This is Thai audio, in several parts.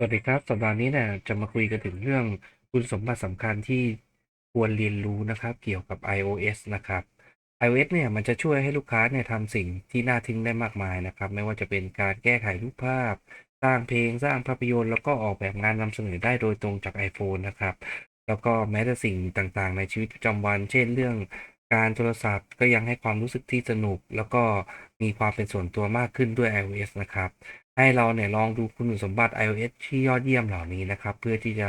สวัสดีครับสัปดาห์นี้เนี่ยจะมาคุยกันถึงเรื่องคุณสมบัติสำคัญที่ควรเรียนรู้นะครับ เกี่ยวกับ iOS นะครับ iOS เนี่ยมันจะช่วยให้ลูกค้าเนี่ยทำสิ่งที่น่าทึ่งได้มากมายนะครับ ไม่ว่าจะเป็นการแก้ไขรูปภาพ สร้างเพลงสร้างภาพยนตร์แล้วก็ออกแบบงานนำเสนอได้โดยตรงจาก iPhone นะครับ แล้วก็แม้แต่สิ่งต่างๆ ในชีวิตประจำวัน เช่นเรื่องการโทรศัพท์ก็ยังให้ความรู้สึกที่สนุก แล้วก็ มีความเป็นส่วนตัวมากขึ้นด้วย iOS นะครับ ให้เราเนี่ยลองดูคุณสมบัติ iOS ที่ยอดเยี่ยมเหล่านี้นะครับ เพื่อที่จะ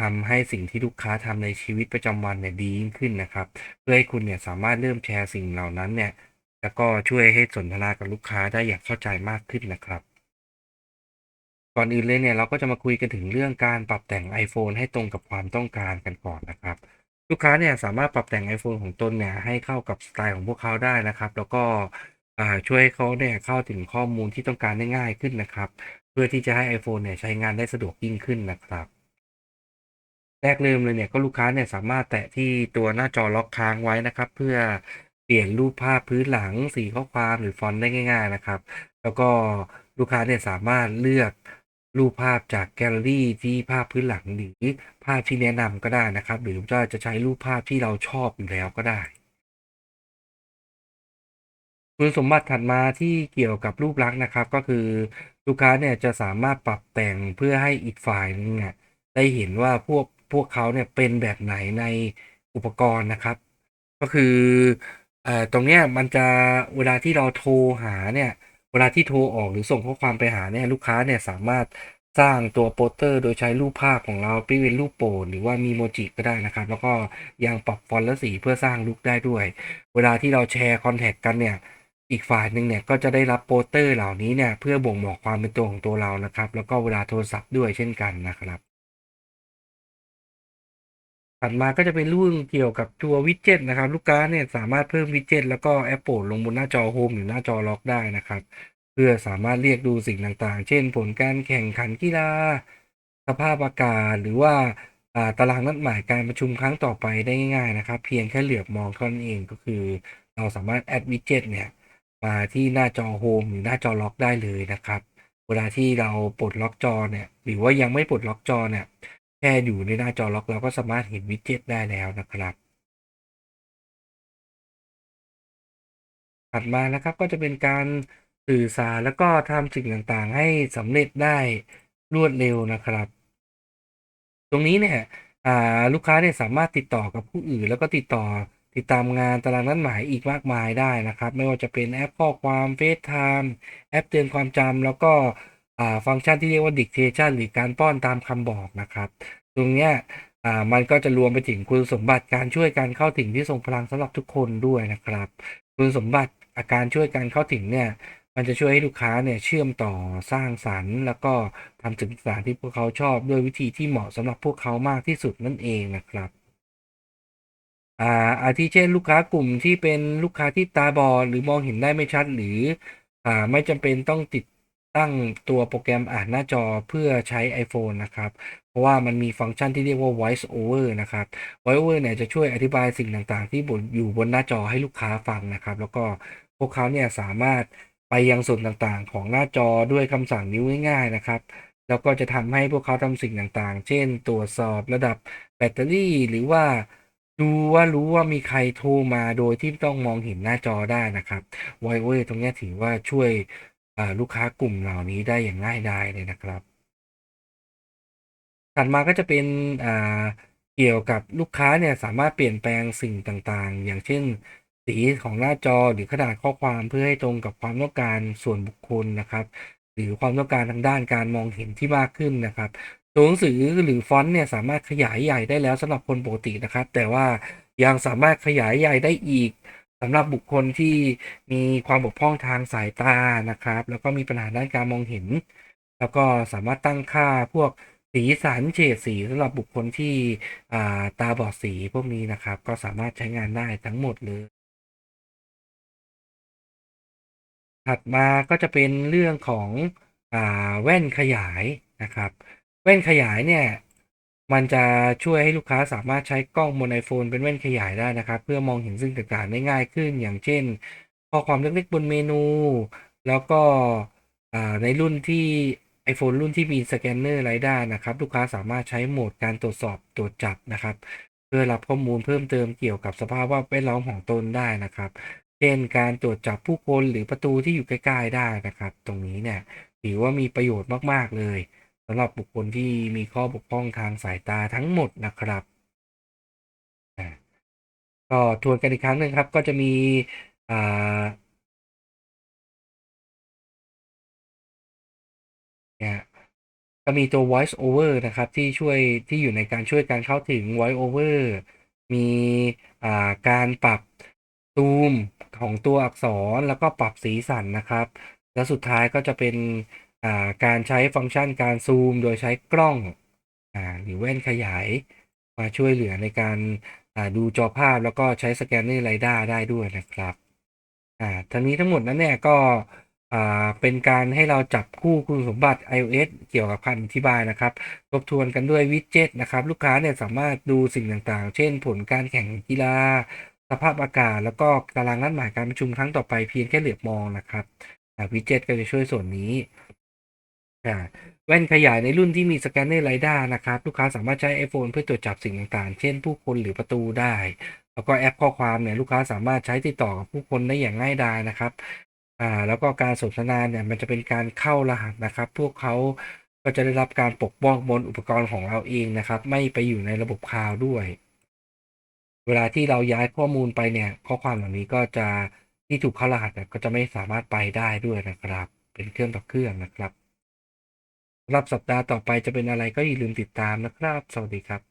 ทำให้สิ่งที่ลูกค้าทำในชีวิตประจำวันเนี่ยดียิ่งขึ้นนะครับ เพื่อให้คุณเนี่ยสามารถเริ่มแชร์สิ่งเหล่านั้นเนี่ยแล้วก็ช่วยให้สนทนากับลูกค้าได้อย่างเข้าใจมากขึ้นนะครับก่อนอื่นเลยเนี่ยเราก็จะมาคุยกันถึงเรื่องการปรับแต่ง iPhone ให้ตรงกับความต้องการกันก่อนนะครับ ลูกค้าเนี่ยสามารถปรับแต่ง iPhone ของตนเนี่ยให้เข้ากับสไตล์ของพวกเขาได้นะครับ แล้วก็ ช่วยให้เขาเนี่ยเข้าถึงข้อมูลที่ต้องการได้ง่ายขึ้นนะครับ เพื่อที่จะให้ iPhone เนี่ยใช้งานได้สะดวกยิ่งขึ้นนะครับ แรกเริ่มเลยเนี่ยก็ลูกค้าเนี่ยสามารถแตะที่ตัวหน้าจอล็อกค้างไว้นะครับ เพื่อเปลี่ยนรูปภาพพื้นหลังสีข้อความหรือฟอนต์ได้ง่าย ๆนะครับ แล้วก็ลูกค้าเนี่ยสามารถเลือกรูปภาพจากแกลเลอรี่ที่ภาพพื้นหลังหรือภาพที่แนะนำก็ได้นะครับ หรือว่าจะใช้รูปภาพที่เราชอบอยู่แล้วก็ได้ คุณสมบัติถัดมาที่เกี่ยวกับรูปลักษณ์นะครับ ก็คือลูกค้าเนี่ยจะสามารถปรับแต่งเพื่อให้อีกฝ่ายนึงเนี่ยได้เห็นว่าพวกพวกเขาเนี่ยเป็นแบบไหนในอุปกรณ์นะครับ ก็คือเอ่อตรงเนี้ยมันจะเวลาที่เราโทรหาเนี่ยเวลาที่โทรออกหรือส่งข้อความไปหาเนี่ยลูกค้าเนี่ยสามารถสร้างตัวโปสเตอร์โดยใช้รูปภาพของเราเป็นรูปโปรดหรือว่ามีโมจิก็ได้นะครับ แล้วก็ยังปรับฟอนต์และสีเพื่อสร้างลุคได้ด้วย เวลาที่เราแชร์คอนแทคกันเนี่ย อีกฝ่ายหนึ่งเนี่ยก็จะได้รับโปสเตอร์เหล่านี้เนี่ยเพื่อบ่งบอกความเป็นตัวของตัวเรานะครับ แล้วก็เวลาโทรศัพท์ด้วยเช่นกันนะครับ ถัดมาก็จะเป็นเรื่องเกี่ยวกับตัววิดเจ็ตนะครับ ลูกค้าเนี่ยสามารถเพิ่มวิดเจ็ตแล้วก็แอปโปรดลงบนหน้าจอโฮมหรือหน้าจอล็อกได้นะครับ เพื่อสามารถเรียกดูสิ่งต่างๆ เช่น ผลการแข่งขันกีฬาสภาพอากาศหรือว่าอ่าตารางนัดหมายการประชุมครั้งต่อไปได้ง่ายๆนะครับ เพียงแค่เหลือบมองเท่านั้นเองก็คือเราสามารถแอดวิดเจ็ตเนี่ย มาที่หน้าจอโฮมหรือหน้าจอล็อกได้เลยนะครับ เวลาที่เราปลดล็อกจอเนี่ยหรือว่ายังไม่ปลดล็อกจอเนี่ยแค่อยู่ในหน้าจอล็อกเราก็สามารถเห็นวิดเจ็ตได้แล้วนะครับ ถัดมานะครับก็จะเป็นการสื่อสารแล้วก็ทำสิ่งต่างๆ ให้สำเร็จได้รวดเร็วนะครับ ตรงนี้เนี่ยลูกค้าเนี่ยสามารถติดต่อกับผู้อื่นแล้วก็ติดต่อ ติดตามงานตารางนัดหมายอีกมากมายได้นะครับ ไม่ว่าจะเป็นแอปข้อความ FaceTime แอปเตือนความจำแล้วก็ฟังก์ชันที่เรียกว่า Dictation หรือการป้อนตามคำบอกนะครับ ตรงเนี้ยมันก็จะรวมไปถึงคุณสมบัติการช่วยการเข้าถึงที่ทรงพลังสำหรับทุกคนด้วยนะครับ คุณสมบัติอาการช่วยการเข้าถึงเนี่ยมันจะช่วยให้ลูกค้าเนี่ยเชื่อมต่อสร้างสรรค์ แล้วก็ทำสื่อสาที่พวกเขาชอบด้วยวิธีที่เหมาะสำหรับพวกเขามากที่สุดนั่นเองนะครับ อ่าอาทิเช่นลูกค้ากลุ่มที่เป็นลูกค้าที่ตาบอดหรือมองเห็นได้ไม่ชัด หรืออ่าไม่จำเป็นต้องติดตั้งตัวโปรแกรมอ่านหน้าจอเพื่อใช้ iPhone นะครับ เพราะว่ามันมีฟังก์ชันที่เรียกว่า voice over นะครับ voice over เนี่ยจะช่วยอธิบายสิ่งต่างๆ ที่บนอยู่บนหน้าจอให้ลูกค้าฟังนะครับ แล้วก็พวกเขาเนี่ยสามารถไปยังส่วนต่างๆ ของหน้าจอด้วยคำสั่งนิ้วง่าย ๆ นะครับแล้วก็จะทำให้พวกเขาทำสิ่งต่างๆ เช่น ตรวจสอบระดับแบตเตอรี่หรือว่า ดูว่ารู้ว่ามีใครโทรมาโดยที่ต้องมองเห็นหน้าจอได้นะครับไวเวอร์ตรงนี้ถือว่าช่วยลูกค้ากลุ่มเหล่านี้ได้อย่างง่ายดายเลยนะครับ ถัดมาก็จะเป็นเกี่ยวกับลูกค้าเนี่ยสามารถเปลี่ยนแปลงสิ่งต่างๆ อย่างเช่น สีของหน้าจอหรือขนาดข้อความเพื่อให้ตรงกับความต้องการส่วนบุคคลนะครับ หรือความต้องการทางด้านการมองเห็นที่มากขึ้นนะครับ ตัวหนังสือหรือฟอนต์เนี่ยสามารถขยายใหญ่ได้แล้วสำหรับคนปกตินะครับ แต่ว่ายังสามารถขยายใหญ่ได้อีกสำหรับบุคคลที่มีความบกพร่องทางสายตานะครับ แล้วก็มีปัญหาด้านการมองเห็น แล้วก็สามารถตั้งค่าพวกสีสันเฉดสีสำหรับบุคคลที่าตาบอดสีพวกนี้นะครับ ก็สามารถใช้งานได้ทั้งหมดเลย ถัดมาก็จะเป็นเรื่องของอแว่นขยายนะครับ แว่นขยายเนี่ย มันจะช่วยให้ลูกค้าสามารถใช้กล้องบน iPhone เป็นแว่นขยายได้นะครับ เพื่อมองเห็นสิ่งต่างๆได้ง่ายขึ้น อย่างเช่น ข้อความเล็กๆบนเมนู แล้วก็ในรุ่นที่ iPhone รุ่นที่มีสแกนเนอร์ไรด้านะครับ ลูกค้าสามารถใช้โหมดการตรวจสอบตรวจจับนะครับ เพื่อรับข้อมูลเพิ่มเติมเกี่ยวกับสภาพแวดล้อมของตนได้นะครับ เช่นการตรวจจับผู้คนหรือประตูที่อยู่ใกล้ๆได้นะครับ ตรงนี้เนี่ยถือว่ามีประโยชน์มากๆเลยำหรับบุคคลที่มีข้อบกพร่องทางสายตาทั้งหมดนะครับก็ทวนกันอีกครั้งหนึ่งครับ ก็จะมีเนี่ยก็มีตัว voice over นะครับ ที่ช่วยที่อยู่ในการช่วยการเข้าถึง voice over มีการปรับซูมของตัวอักษรแล้วก็ปรับสีสันนะครับ แล้วสุดท้ายก็จะเป็น การใช้ฟังก์ชันการซูมโดยใช้กล้องอหรือแว่นขยายมาช่วยเหลือในการดูจอภาพแล้วก็ใช้สแกนเนอร์ไรด้าได้ด้วยนะครับทั้งนี้ทั้งหมดนั้นเนี่ยก็เป็นการให้เราจับคู่คุณสมบัติ iOS เกี่ยวกับคำอธิบายนะครับ ทบทวนกันด้วยวิดเจ็ตนะครับ ลูกค้าเนี่ยสามารถดูสิ่งต่างๆ เช่น ผลการแข่งกีฬา สภาพอากาศ แล้วก็ตารางนัดหมายการประชุมครั้งต่อไปเพียงแค่เหลือบมองนะครับวิดเจ็ตก็จะช่วยส่วนนี้ อ่าแว่นขยายในรุ่นที่มีสแกนเนอร์ไรด้านะครับ ลูกค้าสามารถใช้ iPhone เพื่อตรวจจับสิ่งต่างๆ เช่นผู้คนหรือประตูได้ แล้วก็แอปข้อความเนี่ยลูกค้าสามารถใช้ติดต่อกับผู้คนได้อย่างง่ายดายนะครับอ่าแล้วก็การสนทนาเนี่ยมันจะเป็นการเข้ารหัสนะครับ พวกเขาก็จะได้รับการปกป้องบนอุปกรณ์ของเราเองนะครับ ไม่ไปอยู่ในระบบคลาวด์ด้วย เวลาที่เราย้ายข้อมูลไปเนี่ย ข้อความเหล่านี้ก็จะที่ถูกเข้ารหัสเนี่ยก็จะไม่สามารถไปได้ด้วยนะครับ เป็นเครื่องต่อเครื่องนะครับ รับสัปดาห์ต่อไปจะเป็นอะไรก็อย่าลืมติดตามนะครับ สวัสดีครับ